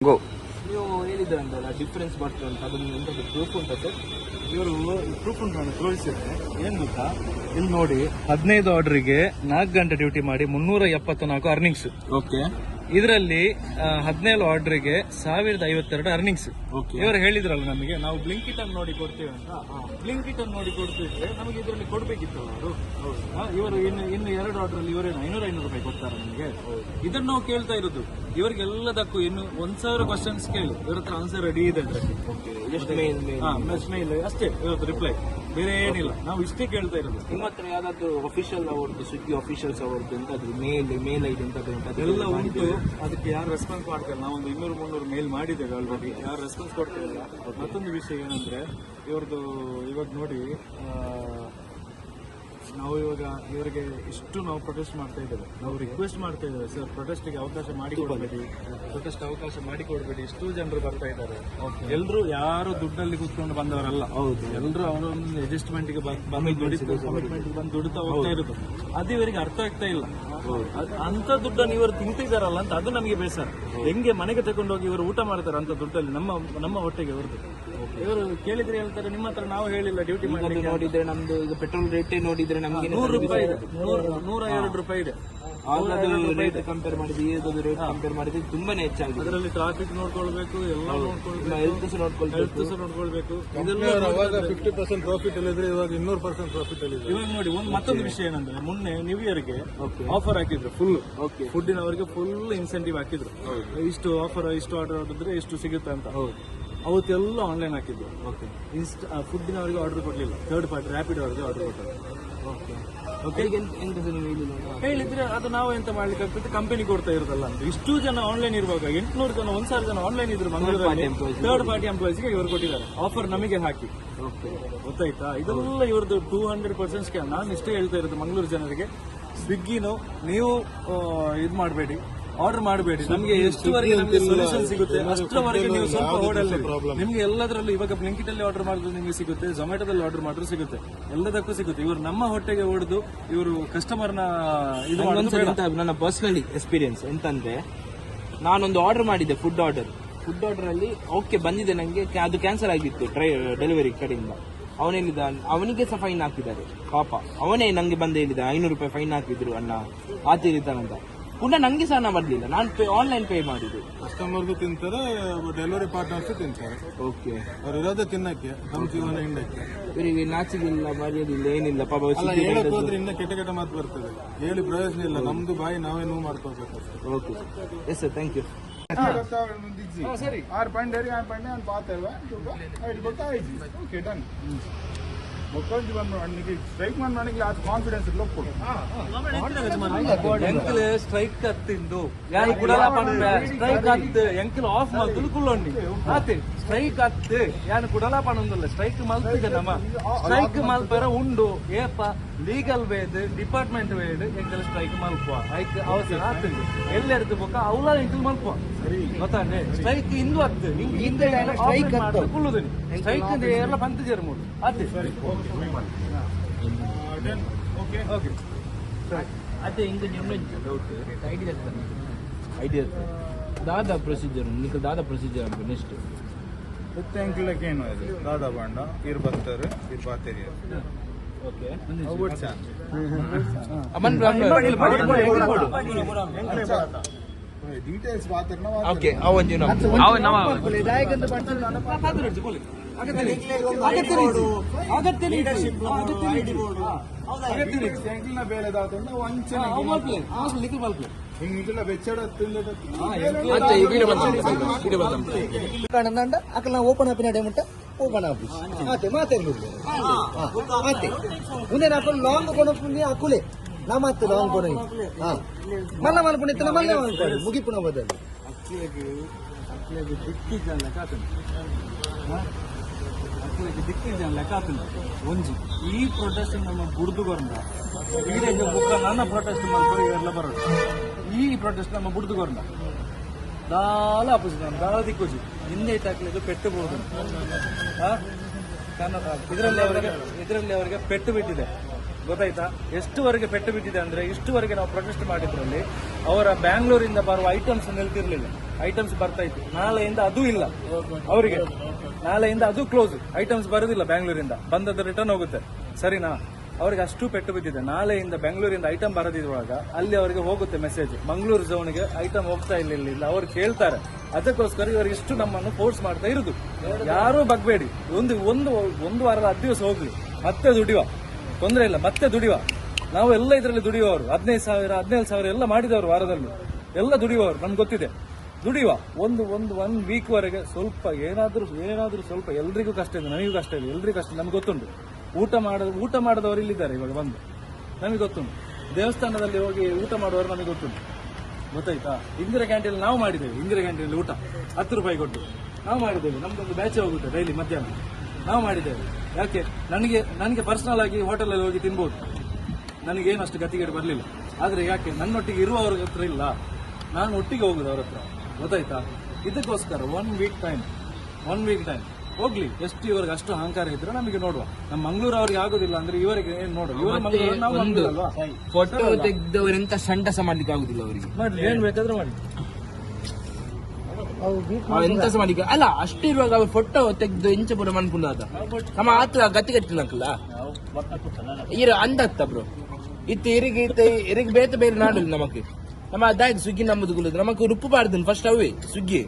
ಗೋ ನೀವು ಹೇಳಿದ್ರಂತಲ್ಲ ಡಿಫ್ರೆನ್ಸ್ ಬರ್ತದೆ ಅಂತ ಅದನ್ನ ಎಂತದ್ದು ಪ್ರೂಫ್ ಉಂಟಾ ಸರ್ ಇವರು ಪ್ರೂಫ್ ಉಂಟು ನಾನು ತೋರಿಸಿದ್ರೆ ಏನ್ ಗೊತ್ತಾ? ಇಲ್ಲಿ ನೋಡಿ ಹದಿನೈದು ಆರ್ಡರ್ಗೆ ನಾಲ್ಕು ಗಂಟೆ ಡ್ಯೂಟಿ ಮಾಡಿ ಮುನ್ನೂರ ಎಪ್ಪತ್ತ ನಾಲ್ಕು ಅರ್ನಿಂಗ್ಸ್ ಓಕೆ ಇದರಲ್ಲಿ ಹದಿನೇಳು ಆರ್ಡರ್ಗೆ ಸಾವಿರದ ಐವತ್ತೆರಡು ಅರ್ನಿಂಗ್ಸ್ ಇವರು ಹೇಳಿದ್ರಲ್ಲ ನಮಗೆ ನಾವು ಬ್ಲಿಂಕಿಟ್ ಅನ್ನು ನೋಡಿ ಕೊಡ್ತೇವೆ ಅಂತ. ಬ್ಲಿಂಕಿಟ್ ಅನ್ನು ನೋಡಿ ಕೊಡ್ತಿದ್ರೆ ನಮಗೆ ಇದರಲ್ಲಿ ಕೊಡ್ಬೇಕಿತ್ತಲ್ಲ ಅವರು. ಇವರು ಇನ್ನು ಇನ್ನು ಎರಡು ಆರ್ಡರ್ ಅಲ್ಲಿ ಇವರೇನು ಐನೂರ ಐನೂರು ರೂಪಾಯಿ ಕೊಡ್ತಾರೆ ನಮಗೆ. ಇದನ್ನು ನಾವು ಕೇಳ್ತಾ ಇರೋದು ಇವರಿಗೆಲ್ಲದಕ್ಕೂ ಇನ್ನು ಒಂದ್ ಸಾವಿರ ಕ್ವಶನ್ಸ್ ಕೇಳಿ. ಇವ್ರ ಹತ್ರ ಆನ್ಸರ್ ರೆಡಿ ಇದೆ ಅಷ್ಟೇ ಇವತ್ತು ರಿಪ್ಲೈ ಬೇರೆ ಏನಿಲ್ಲ. ನಾವು ಇಷ್ಟೇ ಕೇಳ್ತಾ ಇರೋದು. ನಿಮ್ಮ ಹತ್ರ ಯಾವ್ದಾದ್ರು ಅಫಿಷಿಯಲ್ ಅವ್ರದ್ದು ಸ್ವಿಗ್ಗಿ ಅಫಿಷಿಯಲ್ಸ್ ಅವ್ರದ್ದು ಎಂತಾದ್ರು ಮೇಲ್ ಮೇಲ್ ಐಡಿ ಎಂತಾದ್ರು ಅದೆಲ್ಲ ಎಲ್ಲ ಉಂಟು. ಅದಕ್ಕೆ ಯಾರು ರೆಸ್ಪಾನ್ಸ್ ಮಾಡ್ತಾರೆ? ನಾವೊಂದು ಇನ್ನೂರು ಮುನ್ನೂರು ಮೇಲ್ ಮಾಡಿದ್ದೇವೆ ಆಲ್ರೆಡಿ ಯಾರು ರೆಸ್ಪಾನ್ಸ್ ಕೊಡ್ತಿಲ್ಲ ಮತ್ತೊಂದು ವಿಷಯ ಏನಂದ್ರೆ ಇವ್ರದ್ದು ಇವಾಗ ನೋಡಿ ನಾವು ಇವಾಗ ಇವರಿಗೆ ಇಷ್ಟು ನಾವು ಪ್ರೊಟೆಸ್ಟ್ ಮಾಡ್ತಾ ಇದ್ದೇವೆ. ನಾವು ರಿಕ್ವೆಸ್ಟ್ ಮಾಡ್ತಾ ಇದ್ದೇವೆ ಸರ್ ಪ್ರೊಟೆಸ್ಟ್ಗೆ ಅವಕಾಶ ಮಾಡಿಕೊಡ್ಬೇಡಿ ಪ್ರೊಟೆಸ್ಟ್ ಅವಕಾಶ ಮಾಡಿಕೊಡ್ಬೇಡಿ ಇಷ್ಟು ಜನರು ಬರ್ತಾ ಇದ್ದಾರೆ. ಎಲ್ಲರೂ ಯಾರು ದುಡ್ಡಲ್ಲಿ ಕೂತ್ಕೊಂಡು ಬಂದವರಲ್ಲ. ಹೌದು. ಎಲ್ಲರೂ ಅವರೊಂದು ಅಡ್ಜಸ್ಟ್ಮೆಂಟ್ಗೆ ಬಂದು ದುಡಿತು ಕಮಿಟ್ಮೆಂಟ್ ಬಂದು ದುಡಿತಾ ಹೋಗ್ತಾ ಇರೋದು. ಅದು ಇವರಿಗೆ ಅರ್ಥ ಆಗ್ತಾ ಇಲ್ಲ. ಅಂತ ದುಡ್ಡನ್ನು ಇವರು ತಿಂತಿದಾರಲ್ಲ ಅಂತ ಅದು ನಮಗೆ ಬೇಸರ. ಹೆಂಗೆ ಮನೆಗೆ ತಗೊಂಡೋಗಿ ಇವರು ಊಟ ಮಾಡ್ತಾರೆ ಅಂತ ದುಡ್ಡಲ್ಲಿ ನಮ್ಮ ನಮ್ಮ ಹೊಟ್ಟೆಗೆ ಇವ್ರದ್ದು ಇವರು ಕೇಳಿದ್ರೆ ಹೇಳ್ತಾರೆ ನಿಮ್ಮ ಹತ್ರ ನಾವು ಹೇಳಿಲ್ಲ ಡ್ಯೂಟಿ ಮಾಡಿ ನೋಡಿದ್ರೆ ನಮ್ದು ಈಗ ಪೆಟ್ರೋಲ್ ರೇಟೇ ನೋಡಿದ್ರೆ ನಮ್ಗೆ ನೂರು ರೂಪಾಯಿ ಇದೆ. ನೂರ ನೂರ ಎರಡು ರೂಪಾಯಿ ಇದೆ. ರೇಟ್ ಕಂಪೇರ್ ಮಾಡಿದ್ರೆ ಈಗದು ರೇಟ್ ಕಂಪೇರ್ ಮಾಡಿದ್ರೆ ತುಂಬಾನೇ ಹೆಚ್ಚಾಗಿದೆ. ಅದರಲ್ಲಿ ಟ್ರಾಫಿಕ್ ನೋಡ್ಕೊಳ್ಬೇಕು ಎಲ್ಲ ನೋಡ್ಕೊಳ್ಬೇಕು. ಹೆಲ್ತ್ ಸಹ ನೋಡ್ಕೊಳ್ಬೇಕು. ಹೆಲ್ತ್ ಸಹ ನೋಡ್ಕೊಳ್ಬೇಕು. ಇದೆಲ್ಲ ಫಿಫ್ಟಿ ಪರ್ಸೆಂಟ್ ಪ್ರಾಫಿಟ್ ಅಲ್ಲಿದ್ರೆ ಇವಾಗ ಇನ್ನೂರು ಪರ್ಸೆಂಟ್ ಪ್ರಾಫಿಟ್ ಅಲ್ಲಿ ಇವಾಗ ನೋಡಿ ಒಂದು ಮತ್ತೊಂದು ವಿಷಯ ಏನಂದ್ರೆ ಮೊನ್ನೆ ನ್ಯೂ ಇಯರ್ಗೆ ಆಫರ್ ಹಾಕಿದ್ರು ಫುಲ್ ಓಕೆ ಅವರಿಗೆ ಫುಲ್ ಇನ್ಸೆಂಟಿವ್ ಹಾಕಿದ್ರು. ಇಷ್ಟು ಆಫರ್ ಇಷ್ಟು ಆರ್ಡರ್ ಮಾಡಿದ್ರೆ ಇಷ್ಟು ಸಿಗುತ್ತೆ ಅಂತ. ಹೌದು. ಅವತ್ತೆಲ್ಲ ಆನ್ಲೈನ್ ಹಾಕಿದ್ದು. ಓಕೆ ಇನ್ಸ್ಟಾ ಫುಡ್ಡಿನ ಅವರಿಗೆ ಆರ್ಡರ್ ಕೊಡಲಿಲ್ಲ. ಥರ್ಡ್ ಪಾರ್ಟಿ ರ್ಯಾಪಿಡ್ ಅವರಿಗೆ ಆರ್ಡರ್ ಕೊಟ್ಟರು ಓಕೆ ಓಕೆ ಹೇಳಿದ್ರೆ ಅದು ನಾವು ಎಂತ ಮಾಡ್ಲಿಕ್ಕೆ ಆಗ್ತದೆ? ಕಂಪನಿ ಕೊಡ್ತಾ ಇರೋದಲ್ಲ ಅಂತ. ಇಷ್ಟು ಜನ ಆನ್ಲೈನ್ ಇರುವಾಗ ಎಂಟ್ನೂರು ಜನ ಒಂದ್ ಸಾವಿರ ಜನ ಆನ್ಲೈನ್ ಇದ್ರು ಮಂಗಳೂರಲ್ಲಿ. ಥರ್ಡ್ ಪಾರ್ಟಿ ಎಂಪ್ಲಾಯ್ಸ್ಗೆ ಇವರು ಕೊಟ್ಟಿದ್ದಾರೆ. ಆಫರ್ ನಮಗೆ ಹಾಕಿ. ಓಕೆ ಗೊತ್ತಾಯ್ತಾ? ಇದೆಲ್ಲ ಇವ್ರದ್ದು ಟೂ ಹಂಡ್ರೆಡ್ ಪರ್ಸೆಂಟ್ ಸ್ಕ್ಯಾಮ್ ನಾನು ಇಷ್ಟೇ ಹೇಳ್ತಾ ಇರೋದು ಮಂಗಳೂರು ಜನರಿಗೆ. ಸ್ವಿಗ್ಗಿನೂ ನೀವು ಇದು ಮಾಡಬೇಡಿ. ಆರ್ಡರ್ ಮಾಡಬೇಡಿ. ನಮಗೆ ಎಷ್ಟುವರೆಗೆ ನಮಗೆ ಸೊಲ್ಯೂಷನ್ ಸಿಗುತ್ತೆ? ಅಷ್ಟರವರೆಗೆ ನೀವು ಸ್ವಲ್ಪ ಓಡಲ್ಲಿ ನಿಮಗೆ ಎಲ್ಲದರಲ್ಲೂ ಇವಾಗ ಬ್ಲಿಂಕಿಟ್ ಅಲ್ಲಿ ಆರ್ಡರ್ ಮಾಡಿದ್ರೆ ನಿಮಗೆ ಸಿಗುತ್ತೆ ಜೊಮ್ಯಾಟೋದಲ್ಲಿ ಆರ್ಡರ್ ಮಾಡಿದ್ರೆ ಸಿಗುತ್ತೆ. ಎಲ್ಲದಕ್ಕೂ ಸಿಗುತ್ತೆ. ಇವರು ನಮ್ಮ ಹೊಟ್ಟೆಗೆ ಹೊಡೆದು ಇವರು ಕಸ್ಟಮರ್ನ ಇದು ಮಾಡೋದು ನನ್ನ ಪರ್ಸನಲಿ ಎಕ್ಸ್ಪೀರಿಯನ್ಸ್ ಎಂತಂದ್ರೆ ನಾನೊಂದು ಆರ್ಡರ್ ಮಾಡಿದ್ದೆ ಫುಡ್ ಆರ್ಡರ್ ಫುಡ್ ಆರ್ಡರ್ ಅಲ್ಲಿ ಓಕೆ ಬಂದಿದೆ ನಂಗೆ ಅದು ಕ್ಯಾನ್ಸಲ್ ಆಗಿತ್ತು ಟ್ರೈ ಡೆಲಿವರಿ ಕಡೆಯಿಂದ. ಅವನೇನಿದ ಅವನಿಗೆ ಸಹ ಫೈನ್ ಹಾಕಿದ್ದಾರೆ ಪಾಪ. ಅವನೇ ನಂಗೆ ಬಂದು ಹೇಳಿದ ಐನೂರು ರೂಪಾಯಿ ಫೈನ್ ಹಾಕಿದ್ರು ಅಣ್ಣ ಆತಿರಿತಾನಂತ ಪುನಃ ನನಗೆ ಸಹ ಹಣ ಬರಲಿಲ್ಲ ನಾನು ಪೇ ಆನ್ಲೈನ್ ಪೇ ಮಾಡಿದ್ದು ಕಸ್ಟಮರ್ಗೂ ತಿಂತಾರೆ ಡೆಲಿವರಿ ಪಾರ್ಟ್ನರ್ಸ್ ತಿಂತಾರೆ ಓಕೆ ಅವ್ರು ಇರೋದೇ ತಿನ್ನಕ್ಕೆ ನಮ್ಮ ಜೀವನ ಹಿಂಡಕ್ಕೆ ಇವರಿಗೆ ನಾಚಿಗಿಲ್ಲ ಬರೆಯೋದಿಲ್ಲ ಏನಿಲ್ಲ ಪಾಪ ಅವ್ರು ಇನ್ನೂ ಕೆಟ್ಟ ಕೆಟ್ಟ ಮಾತು ಬರ್ತದೆ ಹೇಳಿ ಪ್ರಯೋಜನ ಇಲ್ಲ ನಮ್ದು ಬಾಯಿ ನಾವೇ ನೋವು ಮಾಡ್ಕೋಬೇಕು okay yes sir thank you ಸರಿ ಆರು ಪಾಯಿಂಟ್ ಆರು ಪಾಯಿಂಟ್ ನಾನು ಗೊತ್ತಾಯ್ತು ಓಕೆ ಡನ್ ಒಕ್ಕೊಂದು ನನಗೆ ಸ್ಟ್ರೈಕ್ ಮಾಡಿ ನನಗೆ ಅದು ಕಾನ್ಫಿಡೆನ್ಸ್ ಇಲ್ಲ ಒಪ್ಕೊಡು ಎಂಕಲ್ ಸ್ಟ್ರೈಕ್ ಹತ್ತಿಂದು ಯಾರು ಕುಡಲ ಪಂಡ ಸ್ಟ್ರೈಕ್ ಹತ್ತು ಎಂಕಲ್ ಆಫ್ ಮಾಡ್ತು ಕುಲ್ಲೊಂಡಿ ಆತೆ ಸ್ಟ್ರೈಕ್ ಹತ್ತು ಯಾರು ಕುಡಲ ಪಣಂದಿಲ್ಲ ಸ್ಟ್ರೈಕ್ ಮಲ್ತಿದೆ ನಮ್ಮ. ಸ್ಟ್ರೈಕ್ ಮಲ್ಪರ ಉಂಡು. ಏಪ ಲೀಗಲ್ ವೇದ್ ಡಿಪಾರ್ಟ್ಮೆಂಟ್ ವೇದ್ ಎಂಕಲ್ ಸ್ಟ್ರೈಕ್ ಮಲ್ಪುವ ಐಕ್ ಅವಸರ ಆತಿಂದು ಎಲ್ಲೆಡ್ದು ಬೊಕ? ಅವಲ ಎಂಕಲ್ ಮಲ್ಪುವ ಗೊತ್ತಾನೆ ಸ್ಟ್ರೈಕ್ ಇಂದು ಅತ್ತು ನಿಂಗೆ ಹಿಂದೆ ಸ್ಟ್ರೈಕ್ ಕುಳ್ಳುದಿನಿ ಸ್ಟ್ರೈಕ್ ಎಲ್ಲ ಪಂತ ಅದೇ ಸರಿ. ಓಕೆ ಓಕೆ ಅದೇ ನಿಮ್ಮ ಡೌಟ್ ಐಡಿಯಾ ಐಡಿಯಾ ದಾದಾ ಪ್ರೊಸೀಜರ್ ನಿಖ ದಾದಾ ಪ್ರೊಸೀಜರ್ ಅಂತ ನೆಕ್ಸ್ಟ್ ಹತ್ತು ಅಂಕಿಲಕ್ಕೆ ಏನು ದಾದಾ ಬಾಂಡ ಇರ್ ಬರ್ತಾರೆ ಇರ್ ಓಕೆ ಡೀಟೇಲ್ಸ್ ಓಕೆ. ಅವ ನವ. ಎಂಕ್ಲಿನ ಆತೆ ನಾವು ಮಾತೆ ಆತೆ ಮಾತೆ ಮುಂದೆ ನಾವು ಲಾಂಗ್ ಕೊನಪುನಿ ಅಕುಲೆ ನಾ ಮಾತು ಲಾಂಗ್ ಕೊನ ಹಾ. ಮಲ್ಲ ಮಲ್ಪುಣ ಇತ್ತ ಮಲ್ಲ ಮಲ್ಪುಣ ಮುಗಿಪುಣ ಬದಲು ಅಕ್ಲೇಗೆ ದಿಕ್ಕಿದ್ದಲ್ಲ ಕಾತನ ಅಕ್ಲೇಗೆ ದಿಕ್ಕಿದ್ದಲ್ಲ ಕಾತನ ಒಂಜಿ ಈ ಪ್ರೊಟೆಸ್ಟ್ ನಮ್ಮ ಬುಡ್ದುಗೊಂಡ ಈಗ ಬುಕ್ಕ ನನ್ನ ಪ್ರೊಟೆಸ್ಟ್ ಮಲ್ಪುರ ಎಲ್ಲ ಬರೋದು. ಈ ಪ್ರೊಟೆಸ್ಟ್ ನಮ್ಮ ಬುಡ್ದುಗೊಂಡ ಕೊರಂದ ದಾಲ చాలా ದಾಲ ದಿಕ್ಕೋಜಿ ಹಿಂದೆ ಇಟ್ಟಾಕ್ಲಿಕ್ಕೆ ಪೆಟ್ಟು ಬಹುದು ಕನ್ನಡ ಇದರಲ್ಲಿ ಅವರಿಗೆ ಇದರಲ್ಲಿ ಅವರಿಗೆ ಪೆಟ್ಟು ಬಿಟ್ಟಿದೆ ಗೊತ್ತಾಯ್ತಾ? ಎಷ್ಟುವರೆಗೆ ಪೆಟ್ಟು ಬಿಟ್ಟಿದೆ ಅಂದ್ರೆ, ಇಷ್ಟುವರೆಗೆ ನಾವು ಪ್ರೊಟೆಸ್ಟ್ ಮಾಡಿದ್ರಲ್ಲಿ, ಅವರ ಬ್ಯಾಂಗ್ಳೂರಿಂದ ಬರುವ ಐಟಮ್ಸ್ ನಿಲ್ತಿರ್ಲಿಲ್ಲ. ಐಟಮ್ಸ್ ಬರ್ತಾ ಇತ್ತು. ನಾಳೆಯಿಂದ ಅದು ಇಲ್ಲ. ಅವರಿಗೆ. ನಾಳೆಯಿಂದ ಅದು ಕ್ಲೋಸ್ ಐಟಮ್ಸ್ ಬರೋದಿಲ್ಲ ಬ್ಯಾಂಗ್ಳೂರಿಂದ. ಬಂದದ್ದು ರಿಟರ್ನ್ ಹೋಗುತ್ತೆ. ಸರಿನಾ? ಅವರಿಗೆ ಅಷ್ಟು ಪೆಟ್ಟು ಬಿದ್ದಿದೆ. ನಾಳೆಯಿಂದ ಬೆಂಗಳೂರಿಂದ ಐಟಮ್ ಬರದಿರುವಾಗ ಅಲ್ಲಿ ಅವರಿಗೆ ಹೋಗುತ್ತೆ ಮೆಸೇಜ್ ಮಂಗಳೂರು ಝೋನ್ಗೆ ಐಟಮ್ ಹೋಗ್ತಾ ಇಲ್ಲ ಇಲ್ಲ ಅವ್ರು ಕೇಳ್ತಾರೆ. ಅದಕ್ಕೋಸ್ಕರ ಇವರು ಇಷ್ಟು ನಮ್ಮನ್ನು ಫೋರ್ಸ್ ಮಾಡ್ತಾ ಇರುದು. ಯಾರೂ ಬಗ್ಬೇಡಿ. ಒಂದು ಒಂದು ಒಂದು ವಾರದ ಹತ್ತು ದಿವಸ ಹೋಗ್ಲಿ. ಮತ್ತೆ ದುಡಿಯುವ. ತೊಂದರೆ ಇಲ್ಲ, ಮತ್ತೆ ದುಡಿಯುವ. ನಾವು ಎಲ್ಲ ಇದರಲ್ಲಿ ದುಡಿಯುವವರು. ಹದಿನೈದು ಸಾವಿರ ಹದಿನೈದು ಸಾವಿರ ಎಲ್ಲ ಮಾಡಿದವರು ವಾರದಲ್ಲಿ. ಎಲ್ಲ ದುಡಿಯುವವರು ನಮ್ಗೆ ಗೊತ್ತಿದೆ. ದುಡಿಯುವ. ಒಂದು ಒಂದು ಒನ್ ವೀಕ್ ವರೆಗೆ ಸ್ವಲ್ಪ ಏನಾದರೂ ಏನಾದರೂ ಸ್ವಲ್ಪ ಎಲ್ರಿಗೂ ಕಷ್ಟ ಇದೆ. ನನಗೂ ಕಷ್ಟ ಇದೆ. ಎಲ್ರಿಗೂ ಕಷ್ಟ ನಮ್ಗೆ ಗೊತ್ತುಂಟು. ಊಟ ಮಾಡ, ಊಟ ಮಾಡದವರು ಇಲ್ಲಿದ್ದಾರೆ ಇವಾಗ ಬಂದು. ನಮಗೆ ಗೊತ್ತುಂಟು. ದೇವಸ್ಥಾನದಲ್ಲಿ ಹೋಗಿ ಊಟ ಮಾಡುವವರು ನಮಗೆ ಗೊತ್ತುಂಟು. ಗೊತ್ತಾಯ್ತಾ? ಇಂದಿರಾ ಕ್ಯಾಂಟೀನ್ ನಾವು ಮಾಡಿದ್ದೇವೆ. ಇಂದಿರಾ ಕ್ಯಾಂಟೀನಲ್ಲಿ ಊಟ. ಹತ್ತು ರೂಪಾಯಿ ಕೊಟ್ಟು. ನಾವು ಮಾಡಿದ್ದೇವೆ. ನಮ್ದೊಂದು ಬ್ಯಾಚ್ ಹೋಗುತ್ತೆ ಡೈಲಿ ಮಧ್ಯಾಹ್ನ. ನಾವು ಮಾಡಿದ್ದೇವೆ. ಯಾಕೆ? ನನಗೆ ನನಗೆ ಪರ್ಸನಲ್ ಆಗಿ ಹೋಟೆಲಲ್ಲಿ ಹೋಗಿ ತಿನ್ಬೋದು. ನನಗೇನು ಅಷ್ಟು ಗತಿಗೇಡು ಬರಲಿಲ್ಲ. ಆದರೆ ಯಾಕೆ? ನನ್ನೊಟ್ಟಿಗೆ ಇರುವವ್ರ ಹತ್ರ ಇಲ್ಲ. ನಾನು ಒಟ್ಟಿಗೆ ಹೋಗುದು ಅವ್ರ ಹತ್ರ. ಗೊತ್ತಾಯ್ತಾ? ಇದಕ್ಕೋಸ್ಕರ one week time one week time ಹೋಗ್ಲಿ ಎಷ್ಟು ಇವ್ರಿಗೆ ಅಷ್ಟು ಅಹಂಕಾರ ಇದ್ರೆ ನಮಗೆ ನೋಡುವ. ನಮ್ಮ ಮಂಗಳೂರು ಅವ್ರಿಗೆ ಆಗುದಿಲ್ಲ ಅಂದ್ರೆ ಇವರಿಗೆ ಏನ್ ನೋಡುವ? ಇವರು ಮಂಗಳೂರು ನಾವು ಮಂಗಳೂರು ಅಲ್ವಾ ಫೋಟೋ ತೆಗೆದವರೆಂತ ಸಂಡಸ ಮಾಡ್ಲಿಕ್ಕೆ ಆಗುದಿಲ್ಲ ಅವರಿಗೆ? ಮಾಡ್ಲಿ ಏನ್ ಬೇಕಾದ್ರೂ ಮಾಡಿ. ಎಂತ ಮಾಡ್ಲಿಕ್ಕೆ? ಅಲ್ಲ ಅಷ್ಟು ಇರುವಾಗ ಅವ್ರು ಫೋಟೋ ತೆಗೆದು ಎಂಚ ಪುರ ಮನ್ಪುಂಡಾದ ನಮ್ಮ ಆತ ಗತಿ ಕಟ್ಟಿಲ್ಲ ಇರ ಅಂದತ್ತ ಬ್ರೋ ಇತ್ತು ಇರಿಗೆ ಇತ್ತು ಇರಿಗೆ ಬೇತೆ ಬೇರೆ ನಾಡು ನಮಗೆ ನಮ್ಮ ಅದಾಯ್ತು ಸ್ವಿಗ್ಗಿ ನಮ್ಮದು ನಮಕ್ ರುಪ್ಪು ಬಾರ್ದು ಫಸ್ಟ್ ಅವೇ ಸ್ವಿಗ್ಗಿ